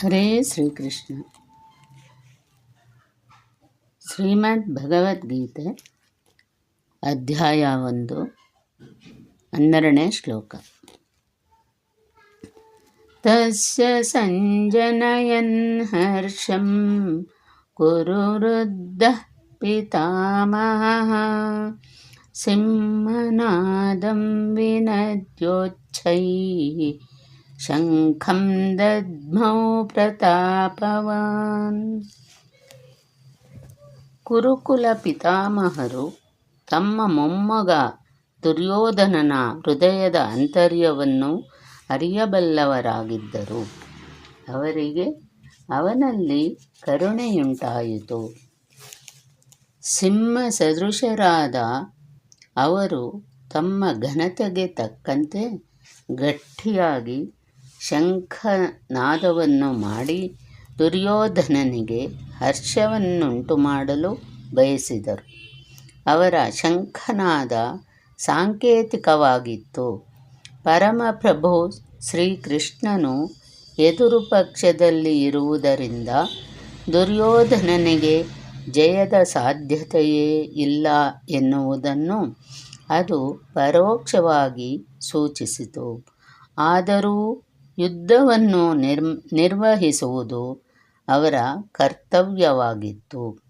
ಹರೇ ಶ್ರೀಕೃಷ್ಣ ಶ್ರೀಮದ್ ಭಗವದ್ಗೀತೆ ಅಧ್ಯಾಯ ಒಂದು ಹನ್ನೆರಡನೇ ಶ್ಲೋಕ ತಸ್ಯ ಸಂಜನಯನ್ ಹರ್ಷಂ ಕುರು ವೃದ್ಧಃ ಪಿತಾಮಹಃ ಸಿಂಹನಾದಂ ವಿನದ್ಯೋಚ್ಛೈः ಶಂಖಂ ದದ್ಮೌ ಪ್ರತಾಪವಾನ್ ಕುರುಕುಲ ಪಿತಾಮಹರು ತಮ್ಮ ಮೊಮ್ಮಗ ದುರ್ಯೋಧನನ ಹೃದಯದ ಅಂತರ್ಯವನ್ನು ಅರಿಯಬಲ್ಲವರಾಗಿದ್ದರು. ಅವರಿಗೆ ಅವನಲ್ಲಿ ಕರುಣೆಯುಂಟಾಯಿತು. ಸಿಂಹ ಸದೃಶರಾದ ಅವರು ತಮ್ಮ ಘನತೆಗೆ ತಕ್ಕಂತೆ ಗಟ್ಟಿಯಾಗಿ ಶಂಖನಾದವನ್ನು ಮಾಡಿ ದುರ್ಯೋಧನನಿಗೆ ಹರ್ಷವನ್ನುಂಟು ಮಾಡಲು ಬಯಸಿದರು. ಅವರ ಶಂಖನಾದ ಸಾಂಕೇತಿಕವಾಗಿತ್ತು. ಪರಮಪ್ರಭು ಶ್ರೀಕೃಷ್ಣನು ಎದುರು ಪಕ್ಷದಲ್ಲಿ ಇರುವುದರಿಂದ ದುರ್ಯೋಧನನಿಗೆ ಜಯದ ಸಾಧ್ಯತೆಯೇ ಇಲ್ಲ ಎನ್ನುವುದನ್ನು ಅದು ಪರೋಕ್ಷವಾಗಿ ಸೂಚಿಸಿತು. ಆದರೂ ಯುದ್ಧವನ್ನು ನಿರ್ ನಿರ್ವಹಿಸುವುದು ಅವರ ಕರ್ತವ್ಯವಾಗಿತ್ತು.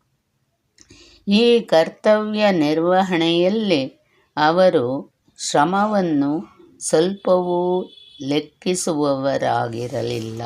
ಈ ಕರ್ತವ್ಯ ನಿರ್ವಹಣೆಯಲ್ಲಿ ಅವರು ಶ್ರಮವನ್ನು ಸ್ವಲ್ಪವೂ ಲೆಕ್ಕಿಸುವವರಾಗಿರಲಿಲ್ಲ.